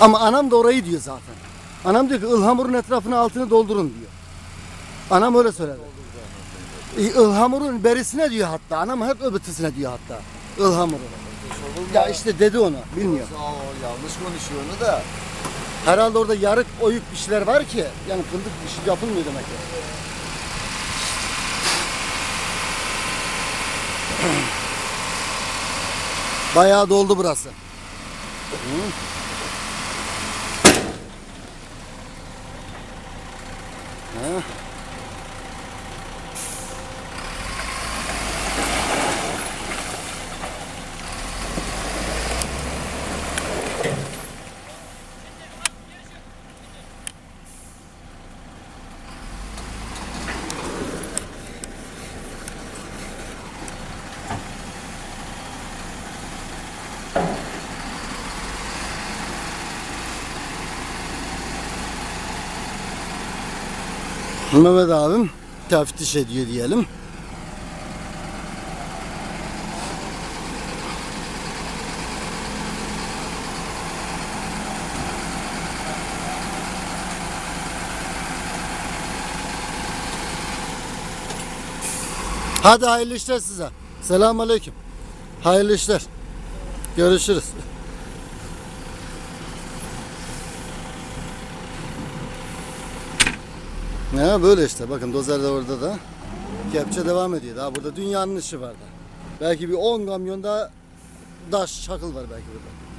Ama anam da orayı diyor zaten. Anam diyor ki ılhamurun etrafını altını doldurun diyor. Anam öyle söyledi. Ilhamurun berisine diyor hatta. Anam hep öbütüsüne diyor hatta. Ilhamurun. Ya işte dedi onu. Bilmiyor. Aa, o yanlış konuşuyor onu da. Herhalde orada yarık oyuk bir şeyler var ki. Yani fındık bir şey yapılmıyor demek ki. Bayağı doldu burası. Hı. 嗯。Mehmet abim teftiş ediyor diyelim. Hadi hayırlı işler size. Selamun aleyküm. Hayırlı işler. Görüşürüz. Ya böyle işte bakın dozer de orada da. Kepçe devam ediyor. Daha burada dünyanın işi var da. Belki bir 10 kamyon daha taş çakıl var belki burada.